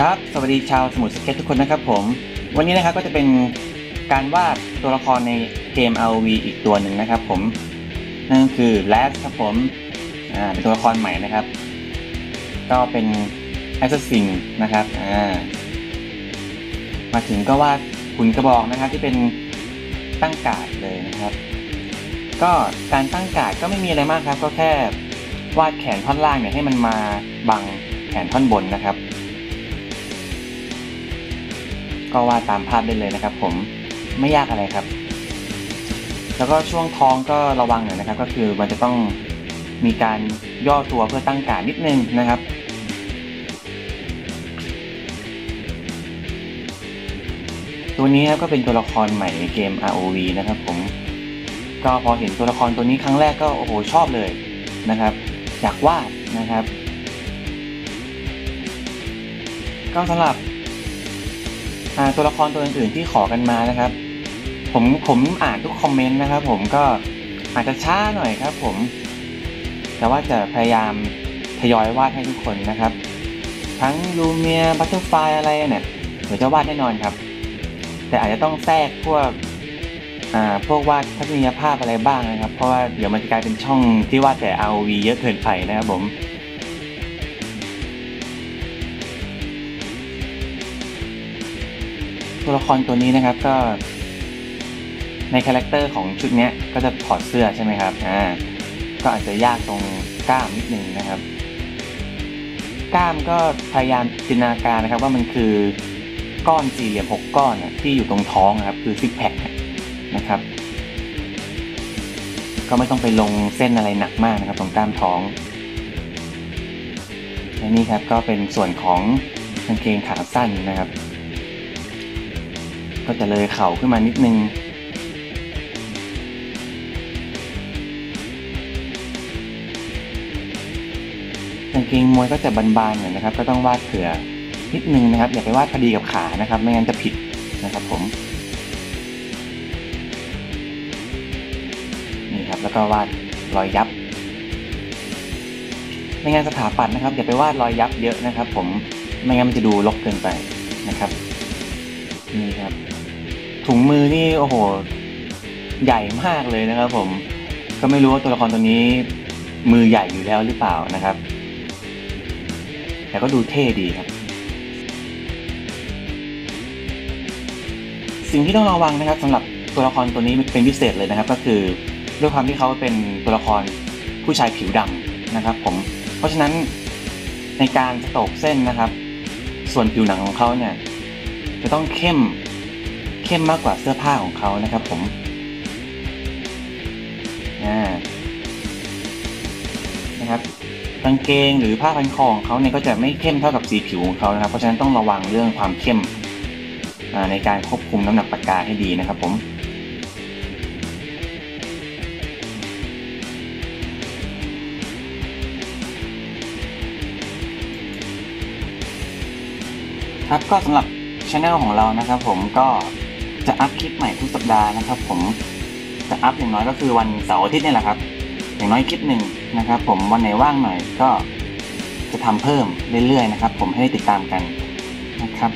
ครับ สวัสดีชาวสมุดสเก็ตทุกคนนะครับผม วันนี้นะครับก็จะเป็นการวาดตัวละครในเกม ROV อีกตัวหนึ่งนะครับผม นั่นคือ Last ครับผม อ่า เป็นตัวละครใหม่นะครับ ก็เป็น Assassin นะครับ อ่า มาถึงก็วาดหุ่นกระบอกนะครับที่เป็นตั้งกาดเลยนะครับ ก็การตั้งกาดก็ไม่มีอะไรมากครับ ก็แค่วาดแขนท่อนล่างเนี่ยให้มันมาบังแขนท่อนบนนะครับ ก็วาดตามภาพได้เลยนะครับ ผมไม่ยากอะไรครับ แล้วก็ช่วงท้องก็ระวังหน่อยนะครับ ก็คือมันจะต้องมีการย่อตัวเพื่อตั้งการนิดนึงนะครับตัวนี้ครับก็เป็นตัวละครใหม่ในเกม ROV นะครับผมก็พอเห็นตัวละครตัวนี้ครั้งแรกก็โอ้โหชอบเลยนะครับอยากวาดนะครับ ก็สำหรับ ตัวละครตัวอื่นๆที่ขอกันมานะครับ ผมผมอ่านทุกคอมเมนต์นะครับ ผมก็อาจจะช้าหน่อยครับ ผม แต่ว่าจะพยายามทยอยวาดให้ทุกคนนะครับ ทั้งลูเมียบัตเตอร์ไฟอะไรเนี่ยเดี๋ยวจะวาดแน่นอนครับ แต่อาจจะต้องแทรกพวกอ่าพวกวาดทัศนียภาพอะไรบ้างนะครับ เพราะว่าเดี๋ยวมันจะกลายเป็นช่องที่วาดแต่ ROV เยอะเกินไปนะครับผม ตัวละครตัวนี้นะครับก็ ในคาแรคเตอร์ของชุดนี้ก็จะถอดเสื้อใช่ไหมครับอ่าก็อาจจะยากตรงกล้ามนิดนึงนะครับ กล้ามก็พยายามจินตนาการนะครับ ว่ามันคือก้อนสี่เหลี่ยมหกก้อนนะที่อยู่ตรงท้องนะครับ คือซิกแพคนะครับ ก็ไม่ต้องไปลงเส้นอะไรหนักมากนะครับ ตรงกล้ามท้องและนี่ครับก็เป็นส่วนของกางเกงขาสั้นนะครับ ก็จะเลยเข่าขึ้นมานิดนึง กางเกงมวยก็จะบานๆหน่อยนะครับ ก็ต้องวาดเผื่อนิดนึงนะครับ อย่าไปวาดพอดีกับขานะครับ ไม่งั้นจะผิดนะครับผม นี่ครับ แล้วก็วาดรอยยับ ในงานสถาปัตย์นะครับ อย่าไปวาดรอยยับเยอะนะครับ ผม ไม่งั้นมันจะดูรกเกินไปนะครับ นี่ครับ ถุงมือนี่โอ้โห ใหญ่มากเลยนะครับ ผม ก็ไม่รู้ว่าตัวละครตัวนี้ มือใหญ่อยู่แล้วหรือเปล่านะครับ แต่ก็ดูเท่ดีครับ สิ่งที่ต้องระวังนะครับสำหรับตัวละครตัวนี้เป็นพิเศษเลยนะครับ ก็คือด้วยความที่เขาเป็นตัวละครผู้ชายผิวดำนะครับ ผม เพราะฉะนั้นในการสโตกเส้นนะครับ ส่วนผิวหนังของเขาเนี่ย จะต้องเข้ม เข้มมากกว่าเสื้อผ้าของเขานะครับผมนะครับกางเกงหรือผ้าพันคอของเขาเนี่ยก็จะไม่เข้มเท่ากับสีผิวของเขานะครับ เพราะฉะนั้นต้องระวังเรื่องความเข้มในการควบคุมน้ำหนักปากกาให้ดีนะครับผมครับก็สำหรับช anel ของเรานะครับผมก็ จะอัพคลิปใหม่ทุกสัปดาห์นะครับ ผมจะอัพอย่างน้อยก็คือวันเสาร์อาทิตย์นี่แหละครับ อย่างน้อยคลิปหนึ่งนะครับ ผมวันไหนว่างหน่อยก็จะทำเพิ่มเรื่อยๆนะครับ ผมให้ติดตามกันนะครับ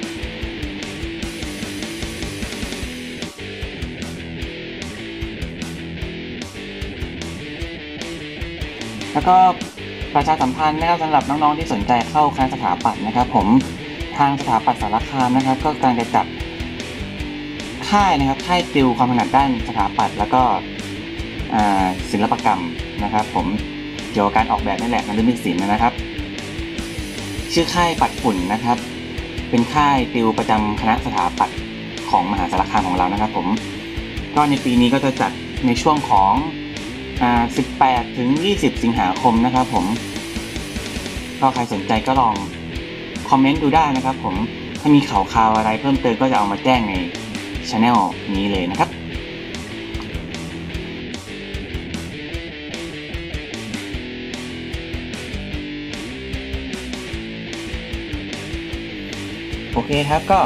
แล้วก็ประชาสัมพันธ์นะครับสำหรับน้องๆที่สนใจเข้าคณะสถาปัตย์นะครับ ผมทางสถาปัตย์สารคามนะครับ ก็กำลังจะจัด ค่ายนะครับค่ายติวความถนัดด้านสถาปัตย์แล้วก็ศิลปกรรมนะครับ ผมเกี่ยวกับการออกแบบนี่นแหละนฤมิตศิลป์นะครับ ชื่อค่ายปัดฝุ่นนะครับ เป็นค่ายติวประจำคณะสถาปัตย์ของมหาสารคามของเรานะครับ ผมก็ในปีนี้ก็จะจัดในช่วงของ 18 ถึง 20 สิงหาคมนะครับผมก็ใครสนใจก็ลองคอมเมนต์ดูได้นะครับ ผมถ้ามีข่าวข่าวอะไรเพิ่มเติมก็จะเอามาแจ้งใน ช anel นี้เลยนะครับโอเคครับก็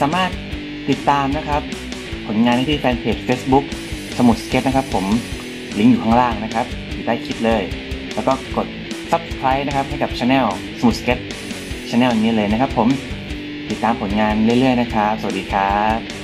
สามารถติดตามนะครับ ผลงานได้ที่แฟนเพจ Facebook สมุดสเก็ตนะครับผมลิงก์อยู่ข้างล่างนะครับอยู่ใต้คลิปเลย แล้วก็กด Subscribe นะครับให้กับช anel สมุดสเก็ตช anel นี้เลยนะครับผมติดตามผลงานเรื่อยๆนะครับ สวัสดีครับ